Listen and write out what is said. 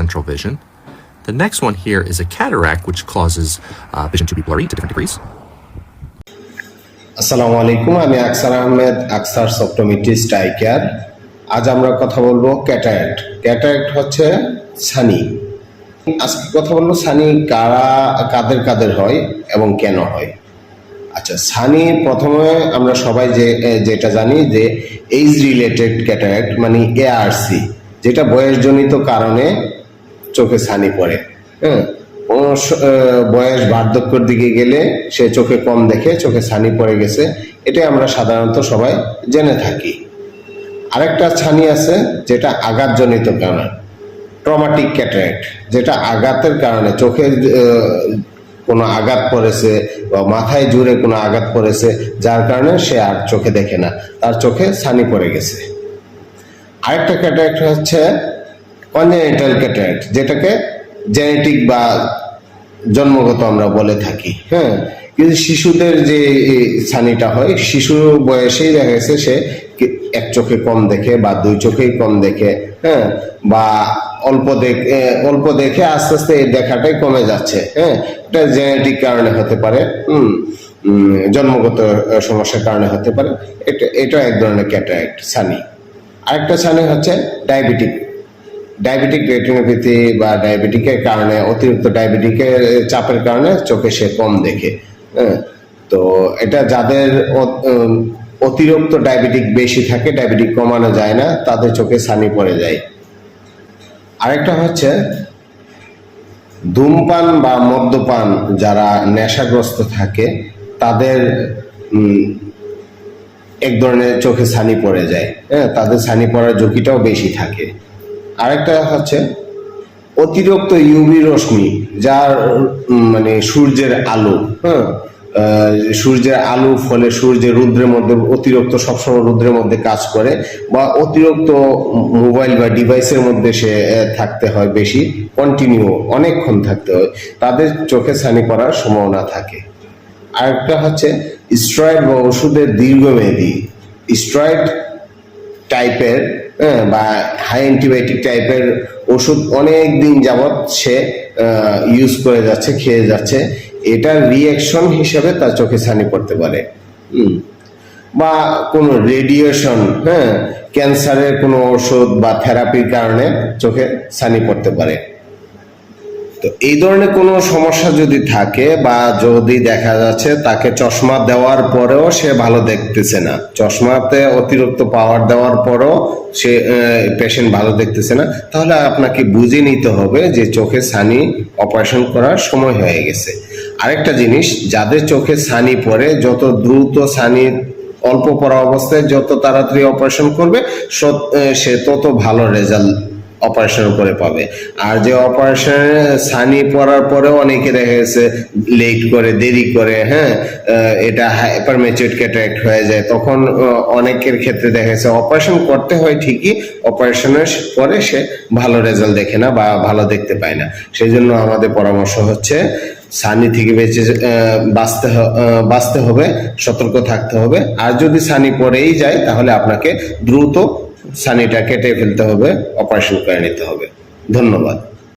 central vision. The next one here is a cataract, which causes uh, vision to be blurry to different degrees. আসসালামু আলাইকুম আমি আকসার আহমেদ আকসার সপ্টোমিটিস্ট eye care আজ আমরা কথা বলব ক্যাটারেক্ট ক্যাটারেক্ট হচ্ছে ছানি আজকে কথা বলব ছানি কারা কাদের কাদের হয় এবং কেন হয় আচ্ছা ছানি প্রথমে আমরা সবাই যে যেটা জানি যে এইজ রিলেটেড ক্যাটারেক্ট মানে এআরসি যেটা বয়সজনিত কারণে চোখে ছানি পড়ে। হ্যাঁ বয়স বার্ধক্যের দিকে গেলে সে চোখে কম দেখে চোখে ছানি পড়ে গেছে। এটাই আমরা সাধারণত সবাই জেনে থাকি। আরেকটা ছানি আছে যেটা আঘাতজনিত কারণে ট্রমাটিক ক্যাটারেক্ট যেটা আঘাতের কারণে চোখে কোনো আঘাত পড়েছে বা মাথায় জুড়ে কোনো আঘাত পড়েছে, যার কারণে সে আর চোখে দেখে না, তার চোখে ছানি পড়ে গেছে। আরেকটা ক্যাটারেক্ট হচ্ছে কনজেনিটাল ক্যাটারেক্ট যেটাকে জেনেটিক বা জন্মগত আমরা বলে থাকি। হ্যাঁ কিন্তু শিশুদের যে ছানিটা হয়, শিশু বয়সেই দেখা গেছে সে এক চোখে কম দেখে বা দুই চোখেই কম দেখে হ্যাঁ বা অল্প দেখে অল্প দেখে আস্তে আস্তে এই দেখাটাই কমে যাচ্ছে হ্যাঁ এটা জেনেটিক কারণে হতে পারে, হুম জন্মগত সমস্যার কারণে হতে পারে। এটা এটা এক ধরনের ক্যাটারাক্ট ছানি আরেকটা ছানি হচ্ছে ডায়াবেটিক ডায়াবেটিক রেটিনোপ্যাথি বা ডায়াবেটিকের কারণে, অতিরিক্ত ডায়াবেটিকের চাপের কারণে চোখে সে কম দেখে হ্যাঁ? তো এটা যাদের অতিরিক্ত ডায়াবেটিক বেশি থাকে ডায়াবেটিক কমানো যায় না, তাদের চোখে ছানি পড়ে যায়। আরেকটা হচ্ছে, ধূমপান বা মদ্যপান যারা নেশাগ্রস্ত থাকে, তাদের এক ধরনের চোখে ছানি পড়ে যায় হ্যাঁ? তাদের ছানি পড়ার ঝুঁকিটাও বেশি থাকে। আরেকটা হচ্ছে অতিরিক্ত ইউভি রশ্মি যার মানে সূর্যের আলো। হ্যাঁ সূর্যের আলো ফলে সূর্যের রুদ্রের মধ্যে অতিরিক্ত সবসময় রুদ্রের মধ্যে কাজ করে বা অতিরিক্ত মোবাইল বা ডিভাইসের মধ্যে সে থাকতে হয় বেশি কন্টিনিউ অনেকক্ষণ থাকতে হয়। তাদের চোখে ছানি পড়ার সম্ভাবনা থাকে। আরেকটা হচ্ছে স্ট্রয়েড বা ওষুধের দীর্ঘমেয়াদী স্ট্রয়েড টাইপের বা হাই অ্যান্টিবায়োটিক টাইপের ওষুধ অনেক দিন যাবৎ সে ইউজ করে যাচ্ছে, খেয়ে যাচ্ছে। এটার রিয়াকশন হিসেবে তার চোখে ছানি পড়তে পারে। বা কোনো রেডিয়েশন হ্যাঁ ক্যান্সারের কোনো ওষুধ বা থেরাপির কারণে চোখে ছানি পড়তে পারে। তো এই ধরনের কোনো সমস্যা যদি থাকে বা যদি দেখা যাচ্ছে তাকে চশমা দেওয়ার পরেও সে ভালো দেখতেছে না, চশমাতে অতিরিক্ত পাওয়ার দেওয়ার পরেও সে পেশেন্ট ভালো দেখতেছে না, তাহলে আপনাকে বুঝে নিতে হবে যে চোখে ছানি অপারেশন করার সময় হয়ে গেছে। আরেকটা জিনিস, যাদের চোখে ছানি পড়ে, যত দ্রুত ছানি অল্প পড়া অবস্থায় যত তাড়াতাড়ি অপারেশন করবে সে তত ভালো রেজাল্ট অপারেশন করে পাবে। আর যে অপারেশনে সানি পড়ার পরেও অনেকে দেখা গেছে লেট করে, দেরি করে হ্যাঁ এটা হাইপার ম্যাচুর ক্যাটারাক্ট হয়ে যায়। তখন অনেকের ক্ষেত্রে দেখা গেছে অপারেশন করতে হয় ঠিকই অপারেশনের পরে সে ভালো রেজাল্ট দেখে না বা ভালো দেখতে পায় না। সেই জন্য আমাদের পরামর্শ হচ্ছে সানি থেকে বেঁচে বাঁচতে বাঁচতে হবে, সতর্ক থাকতে হবে। আর যদি সানি পরেই যায় তাহলে আপনাকে দ্রুত সানিটা কেটে ফেলতে হবে অপারেশন করে নিতে হবে। ধন্যবাদ।